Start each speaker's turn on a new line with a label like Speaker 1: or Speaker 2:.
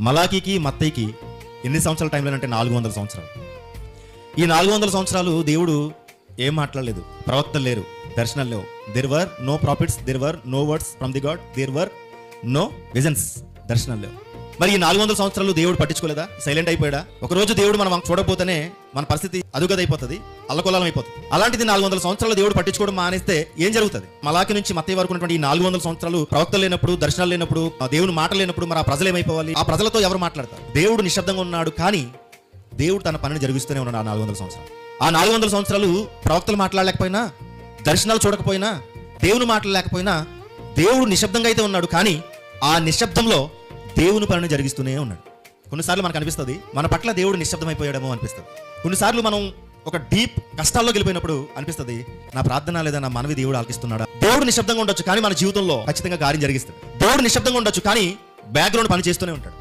Speaker 1: మలాకీకి మత్తయికి ఎన్ని సంవత్సరాల టైంలో అంటే నాలుగు వందల సంవత్సరాలు. ఈ నాలుగు వందల సంవత్సరాలు దేవుడు ఏం మాట్లాడలేదు. ప్రవక్తలు లేరు దర్శనాలు లేవు. There were no prophets there were no words from the God there were no visions దర్శనాలు లేవు. మరి ఈ నాలుగు వందల సంవత్సరాలు దేవుడు పట్టించుకోలేదా? సైలెంట్ అయిపోయాడా? ఒకరోజు దేవుడు మనం చూడకపోతేనే మన పరిస్థితి అదుగదైపోతుంది అల్లకొల్లం అయిపోతుంది అలాంటిది నాలుగు వందల సంవత్సరాలు దేవుడు పట్టించుకోవడం మానేస్తే ఏం జరుగుతుంది? మలాకి నుంచి మత్తయ్య వరకు ఉన్నటువంటి ఈ నాలుగు వందల సంవత్సరాలు ప్రవక్తలు లేనప్పుడు దర్శనాలు లేనప్పుడు ఆ దేవుని మాట లేనప్పుడు మరి ఆ ప్రజలు ఏమైపోవాలి? ఆ ప్రజలతో ఎవరు మాట్లాడతారు? దేవుడు నిశ్శబ్దంగా ఉన్నాడు కానీ దేవుడు తన పనిని జరిగిస్తూనే ఉన్నాడు ఆ నాలుగు వందల సంవత్సరాలు. ఆ నాలుగు వందల సంవత్సరాలు ప్రవక్తలు మాట్లాడలేకపోయినా దర్శనాలు చూడకపోయినా దేవుని మాట్లాడలేకపోయినా దేవుడు నిశ్శబ్దంగా అయితే ఉన్నాడు కానీ ఆ నిశ్శబ్దంలో దేవుని పనిని జరిగిస్తూనే ఉన్నాడు. కొన్నిసార్లు మనకు అనిపిస్తుంది మన పట్ల దేవుడు నిశ్శబ్దమైపోయాడేమో అనిపిస్తుంది. కొన్నిసార్లు మనం ఒక డీప్ కష్టాల్లో గెలిపోయినప్పుడు అనిపిస్తుంది నా ప్రార్థన లేదా నా మనవి దేవుడు ఆలకిస్తున్నాడా? దేవుడు నిశ్శబ్దంగా ఉండొచ్చు కానీ మన జీవితంలో ఖచ్చితంగా కార్యం జరిగిస్తుంది. దేవుడు నిశ్శబ్దంగా ఉండొచ్చు కానీ బ్యాక్గ్రౌండ్ పని చేస్తూనే ఉంటాడు.